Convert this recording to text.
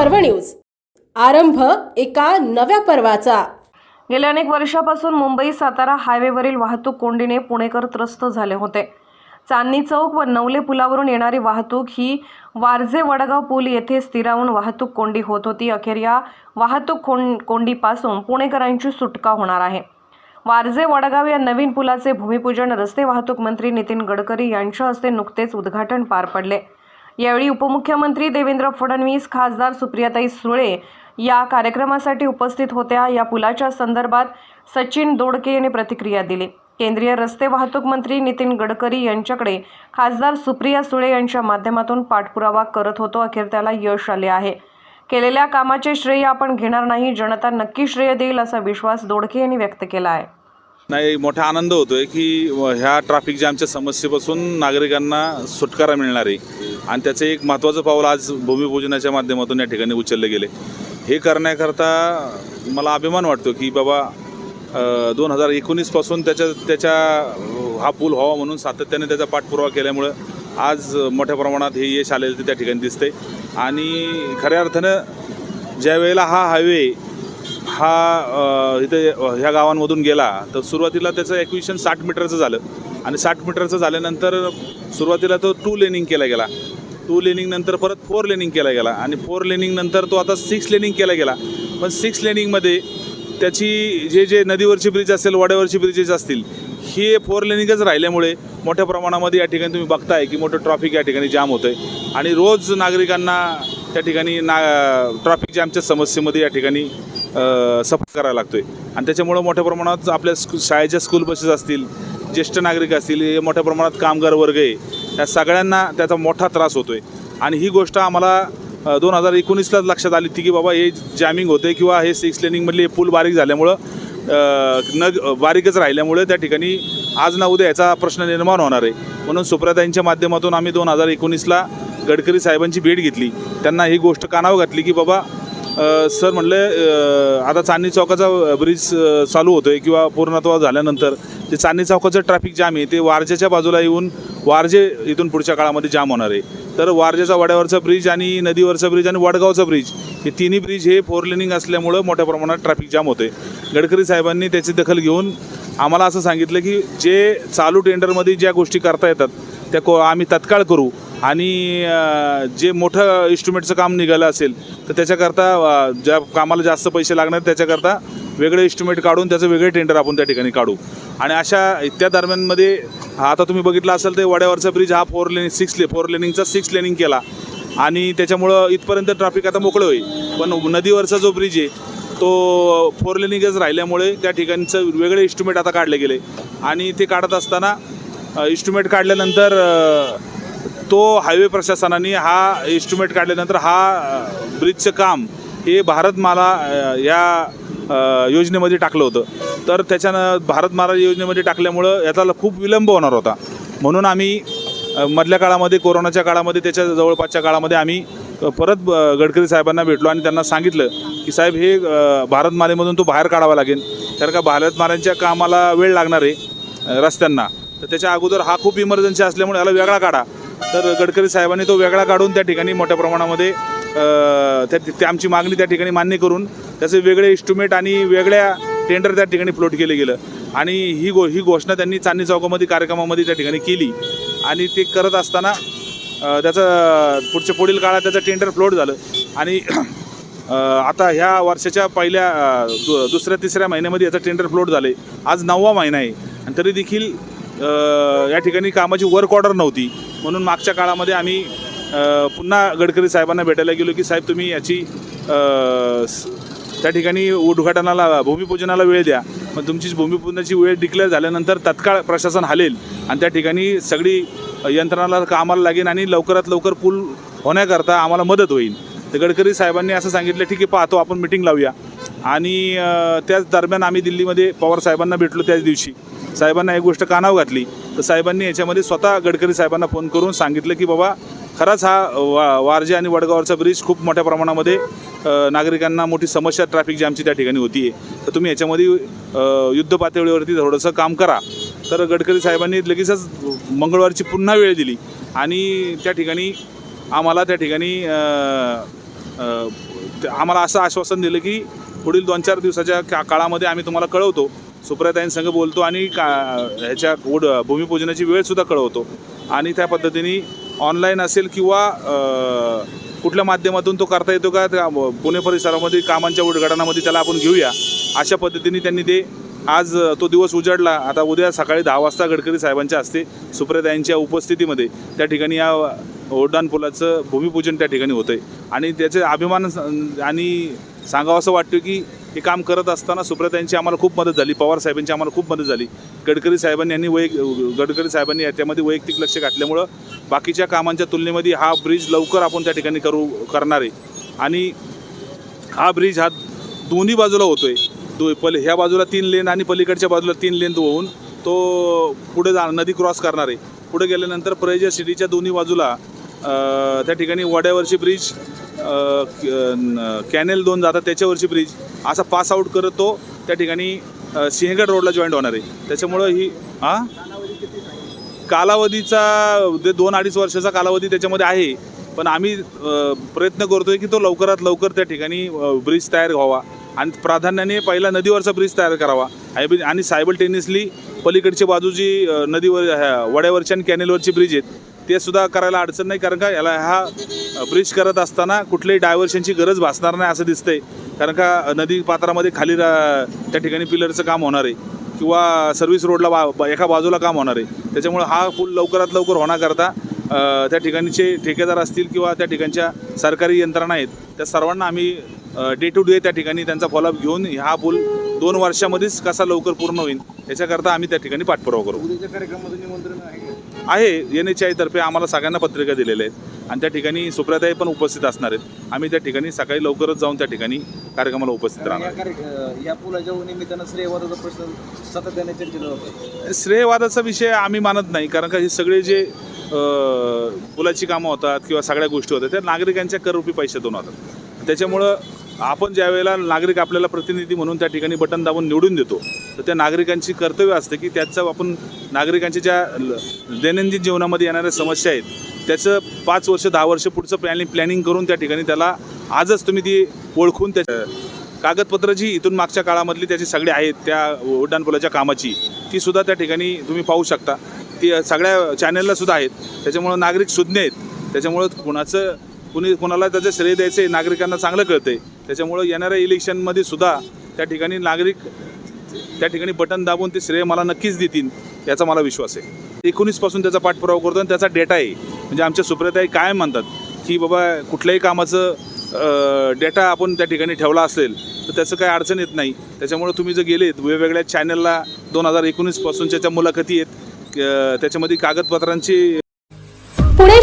पर्व न्यूज. आरंभ एका नव्या पर्वाचा. गेल्या अनेक वर्षापासून मुंबई सातारा हायवेवरील वाहतूक कोंडीने पुणेकर त्रस्त झाले होते. चांदणी चौक व नवले पुलावरून येणारी वाहतूक ही वारजे वडगाव पूल येथे स्थिरावून वाहतूक कोंडी होत होती. अखेर या वाहतूक कों कोंडीपासून पुणेकरांची सुटका होणार आहे. वारजे वडगाव या नवीन पुलाचे भूमिपूजन रस्ते वाहतूक मंत्री नितीन गडकरी यांच्या हस्ते नुकतेच उद्घाटन पार पडले. यावेळी उपमुख्यमंत्री देवेंद्र फडणवीस खासदार सुप्रियाताई सुळे या कार्यक्रमासाठी उपस्थित होत्या. या पुलाच्या संदर्भात सचिन दोडके यांनी प्रतिक्रिया दिली. केंद्रीय रस्ते वाहतूक मंत्री नितीन गडकरी यांच्याकडे खासदार सुप्रिया सुळे यांच्या माध्यमातून पाठपुरावा करत होतो. अखेर त्याला यश आले आहे. केलेल्या कामाचे श्रेय आपण घेणार नाही. जनता नक्की श्रेय देईल असा विश्वास दोडके यांनी व्यक्त केला आहे. नाही मोठा आनंद होतोय की ह्या ट्रॅफिक जॅमच्या समस्येपासून नागरिकांना सुटकारा मिळणार आहे आणि त्याचं एक महत्त्वाचं पाऊल आज भूमिपूजनाच्या माध्यमातून या ठिकाणी उचलले गेले. हे करण्याकरता मला अभिमान वाटतो की बाबा दोन हजार एकोणीसपासून त्याच्या त्याच्या हा पूल व्हावा म्हणून सातत्याने त्याचा पाठपुरावा केल्यामुळं आज मोठ्या प्रमाणात हे यश आलेलं ते त्या ठिकाणी दिसते आणि खऱ्या अर्थानं ज्या वेळेला हा हायवे हा इथे ह्या गावांमधून गेला तर सुरुवातीला त्याचं ॲक्विशन साठ मीटरचं झालं. आणि साठ मीटरचं झाल्यानंतर सुरुवातीला तो टू लेनिंग केला गेला. टू लेनिंग नंतर परत फोर लेनिंग केला गेला. आणि फोर लेनिंग नंतर तो आता सिक्स लेनिंग केला गेला. पण सिक्स लेनिंगमध्ये त्याची जे जे नदीवरची ब्रिज असेल वाड्यावरची ब्रिजेस असतील हे फोर लेनिंगच राहिल्यामुळे मोठ्या प्रमाणामध्ये या ठिकाणी तुम्ही बघताय की मोठं ट्रॉफिक या ठिकाणी जाम होतं आहे आणि रोज नागरिकांना त्या ठिकाणी ना ट्रॉफिक जॅमच्या समस्येमध्ये या ठिकाणी सफर करायला लागतो आहे आणि त्याच्यामुळं मोठ्या प्रमाणात आपल्या स्कू शाळेच्या स्कूल बसेस असतील ज्येष्ठ नागरिक असतील हे मोठ्या प्रमाणात कामगार वर्ग आहे त्या सगळ्यांना त्याचा मोठा त्रास होतो आहे आणि ही गोष्ट आम्हाला दोन हजार एकोणीसलाच लक्षात आली होती की बाबा हे जॅमिंग होते किंवा हे सिक्स लेनिंगमधले पूल बारीक झाल्यामुळं न बारीकच राहिल्यामुळे त्या ठिकाणी आज ना उद्या याचा प्रश्न निर्माण होणार आहे. म्हणून सुप्रताईंच्या माध्यमातून आम्ही दोन हजार एकोणीसला गडकरी साहेबांची भेट घेतली. त्यांना ही गोष्ट कानावर घातली की बाबा सर म्हणले आता चांदणी चौकाचा ब्रिज चालू चालू होतोय किंवा पूर्णत्व झाल्यानंतर ते चांदणी चौकाचं ट्रॅफिक जाम आहे. ते वारजेच्या बाजूला येऊन वारजे इथून पुढच्या काळामध्ये जाम होणार आहे. तर वारजेचा वाड्यावरचा ब्रिज आणि नदीवरचा ब्रिज आणि वडगावचा ब्रिज हे तिन्ही ब्रिज हे फोर लेनिंग असल्यामुळं मोठ्या प्रमाणात ट्रॅफिक जाम होते गडकरी साहेबांनी त्याची दखल घेऊन आम्हाला असं सांगितलं की जे चालू टेंडरमध्ये ज्या गोष्टी करता येतात त्या को आम्ही तत्काळ करू. आणि जे मोठं इन्स्ट्रुमेंटचं काम निघालं असेल तर त्याच्याकरता ज्या कामाला जास्त पैसे लागणार त्याच्याकरता वेगळे इन्स्ट्रुमेंट काढून त्याचं वेगळे टेंडर आपण त्या ठिकाणी काढू. आणि अशा त्या दरम्यानमध्ये आता तुम्ही बघितलं असेल तर वड्यावरचा ब्रिज हा फोर लेनिंग सिक्स ले फोर लेनिंगचा सिक्स लेनिंग केला. आणि त्याच्यामुळं इथपर्यंत ट्रॅफिक आता मोकळं होईल. पण नदीवरचा जो ब्रिज आहे तो फोर लेनिंगच राहिल्यामुळे त्या ठिकाणचं वेगळे इन्स्ट्रुमेंट आता काढले गेले. आणि ते काढत असताना इस्टिमेट काढल्यानंतर तो हायवे प्रशासनाने हा इस्टिमेट काढल्यानंतर हा ब्रिजचं काम हे भारतमाला या योजनेमध्ये टाकलं होतं. तर त्याच्यानं भारतमाला योजनेमध्ये टाकल्यामुळं याचा खूप विलंब होणार होता. म्हणून आम्ही मधल्या काळामध्ये कोरोनाच्या काळामध्ये त्याच्या जवळपासच्या काळामध्ये आम्ही परत गडकरी साहेबांना भेटलो आणि त्यांना सांगितलं की साहेब हे भारतमालेमधून तो बाहेर काढावा लागेल. कारण का भारतमालांच्या कामाला वेळ लागणार आहे रस्त्यांना. तर त्याच्या अगोदर हा खूप इमर्जन्सी असल्यामुळे याला वेगळा काढा. तर गडकरी साहेबांनी तो वेगळा काढून त्या ठिकाणी मोठ्या प्रमाणामध्ये त्या त्या आमची मागणी त्या ठिकाणी मान्य करून त्याचे वेगळे इस्टिमेट आणि वेगळ्या टेंडर त्या ठिकाणी फ्लोट केलं गेलं. आणि ही गो ही घोषणा त्यांनी चांदणी चौकामध्ये कार्यक्रमामध्ये त्या ठिकाणी केली. आणि ते करत असताना त्याचं पुढच्या पुढील काळात त्याचं टेंडर फ्लोट झालं. आणि आता ह्या वर्षाच्या पहिल्या दु दुसऱ्या तिसऱ्या महिन्यामध्ये याचं टेंडर फ्लोट झालं आहे आज नववा महिना आहे. आणि तरी देखील या ठिकाणी कामाची वर्क ऑर्डर नव्हती. म्हणून मागच्या काळामध्ये आम्ही पुन्हा गडकरी साहेबांना भेटायला गेलो की साहेब तुम्ही याची त्या ठिकाणी उद्घाटनाला भूमिपूजनाला वेळ द्या. मग तुमची भूमिपूजनाची वेळ डिक्लेअर झाल्यानंतर तत्काळ प्रशासन हालेल आणि त्या ठिकाणी सगळी यंत्रणाला कामाला लागेल आणि लवकरात लवकर पूल होण्याकरता आम्हाला मदत होईल. तर गडकरी साहेबांनी असं सांगितलं ठीक आहे पाहतो आपण मिटिंग लावूया. आणि त्याच दरम्यान आम्ही दिल्लीमध्ये पवार साहेबांना भेटलो त्याच दिवशी. साहेबांना एक गोष्ट कानावर घातली तर साहेबांनी याच्यामध्ये स्वतः गडकरी साहेबांना फोन करून सांगितलं की बाबा खरंच हा वा वारजे आणि वडगावरचा ब्रिज खूप मोठ्या प्रमाणामध्ये नागरिकांना मोठी समस्या ट्रॅफिक जॅमची त्या ठिकाणी होती आहे तर तुम्ही याच्यामध्ये युद्ध पातळीवरती थोडंसं काम करा. तर गडकरी साहेबांनी लगेचच मंगळवारची पुन्हा वेळ दिली. आणि त्या ठिकाणी आम्हाला त्या ठिकाणी ते आम्हाला असं आश्वासन दिलं की पुढील दोन चार दिवसाच्या का काळामध्ये आम्ही तुम्हाला कळवतो. सुप्रियाताईंसंग बोलतो आणि का ह्याच्या ओढ भूमिपूजनाची वेळसुद्धा कळवतो. आणि त्या पद्धतीने ऑनलाईन असेल किंवा कुठल्या माध्यमातून तो करता येतो का त्या पुणे परिसरामध्ये कामांच्या उद्घाटनामध्ये त्याला आपण घेऊया. अशा पद्धतीने त्यांनी ते आज तो दिवस उजाडला. आता उद्या सकाळी दहा वाजता गडकरी साहेबांच्या हस्ते सुप्रियाताईंच्या उपस्थितीमध्ये त्या ठिकाणी या उड्डाण पुलाचं भूमिपूजन त्या ठिकाणी होतं आहे आणि त्याचे अभिमान आणि सांगावं असं वाटतं की हे काम करत असताना सुप्रियाताईंची आम्हाला खूप मदत झाली पवार साहेबांची आम्हाला खूप मदत झाली. गडकरी साहेबांनी यांनी वै गडकरी साहेबांनी याच्यामध्ये वैयक्तिक लक्ष घातल्यामुळं बाकीच्या कामांच्या तुलनेमध्ये हा ब्रिज लवकर आपण त्या ठिकाणी करू करणार आहे. आणि हा ब्रिज हा दोन्ही बाजूला होतो दो पल ह्या बाजूला तीन लेन आणि पलीकडच्या बाजूला तीन लेन होऊन तो पुढे जा नदी क्रॉस करणार आहे. पुढे गेल्यानंतर प्रयजा सिटीच्या दोन्ही बाजूला त्या ठिकाणी वड्यावरची ब्रिज कॅनेल दोन जातात त्याच्यावरची ब्रिज असा पास आऊट करत तो त्या ठिकाणी सिंहगड रोडला जॉईंट होणार आहे. त्याच्यामुळं ही हां? कालावधीचा ते दोन अडीच वर्षाचा कालावधी त्याच्यामध्ये आहे. पण आम्ही प्रयत्न करतोय की तो लवकरात लवकर त्या ठिकाणी ब्रिज तयार व्हावा. आणि प्राधान्याने पहिला नदीवरचा ब्रिज तयार करावा. आणि आणि सायबल टेनिसली पलीकडची बाजूची नदीवर ह्या वड्यावरची आणि कॅनेलवरची ब्रिज आहेत. ते सुद्धा करायला अडचण नाही कारण का याला हा ब्रिज करत असताना कुठल्याही डायव्हर्शनची गरज भासणार नाही असं दिसतंय. कारण का नदी पात्रामध्ये खाली त्या ठिकाणी पिलरचं काम होणार आहे. किंवा सर्व्हिस रोडला बा एका बाजूला काम होणार आहे. त्याच्यामुळे हा पूल लवकरात लवकर होण्याकरता त्या ठिकाणीचे ठेकेदार असतील किंवा त्या ठिकाणच्या सरकारी यंत्रणा आहेत त्या सर्वांना आम्ही डे टू डे त्या ठिकाणी त्यांचा फॉलोअप घेऊन हा पूल दोन वर्षामध्येच कसा लवकर पूर्ण होईल याच्याकरता आम्ही त्या ठिकाणी पाठपुरावा करू. उद्याच्या कार्यक्रमाचं निमंत्रण आहे का? आहे एन एच आयतर्फे आम्हाला सगळ्यांना पत्रिका दिलेल्या आहेत. आणि त्या ठिकाणी सुप्रियाताई पण उपस्थित असणार आहेत. आम्ही त्या ठिकाणी सकाळी लवकरच जाऊन त्या ठिकाणी कार्यक्रमाला उपस्थित कारण राहणार. या कार्य- अं, या पुलाच्या निमित्तानं श्रेयवादाचा प्रश्न सातत्याने चर्चेला जातो श्रेयवादाचा विषय आम्ही मानत नाही कारण का हे सगळे जे अ, पुलाची कामं होतात किंवा सगळ्या गोष्टी होतात त्या नागरिकांच्या कररूपी पैशातून होतात. त्याच्यामुळं आपण ज्या वेळेला नागरिक आपल्याला प्रतिनिधी म्हणून त्या ठिकाणी बटन दाबून निवडून देतो तर त्या नागरिकांची कर्तव्य असते की त्याचं आपण नागरिकांच्या ज्या ल- दैनंदिन जीवनामध्ये येणाऱ्या समस्या आहेत त्याचं पाच वर्ष दहा वर्ष पुढचं प्लॅनिंग प्लॅनिंग करून त्या ठिकाणी त्याला आजच तुम्ही ती ओळखून त्या कागदपत्र जी इथून मागच्या काळामधली त्याची सगळी आहेत त्या उड्डाणपुलाच्या कामाची ती सुद्धा त्या ठिकाणी तुम्ही पाहू शकता. ती सगळ्या चॅनलला सुद्धा आहेत. त्याच्यामुळं नागरिक सुज्ञ आहेत. त्याच्यामुळं कुणाचं कुणी कुणाला त्याचं श्रेय द्यायचं आहे नागरिकांना चांगलं कळतं आहे त्याच्यामुळं येणाऱ्या इलेक्शनमध्ये सुद्धा त्या ठिकाणी नागरिक त्या ठिकाणी बटन दाबून ते श्रेय मला नक्कीच देतील याचा मला विश्वास आहे. एकोणीसपासून त्याचा पाठपुरावा करतो आणि त्याचा डेटा आहे. म्हणजे आमच्या सुप्रताई काय म्हणतात की बाबा कुठल्याही कामाचं डेटा आपण त्या ठिकाणी ठेवला असेल तर त्याचं काही अडचण येत नाही. त्याच्यामुळे तुम्ही जर गेलेत वेगवेगळ्या चॅनलला दोन हजार एकोणीसपासूनच्या त्याच्या मुलाखती आहेत त्याच्यामध्ये कागदपत्रांची पुणे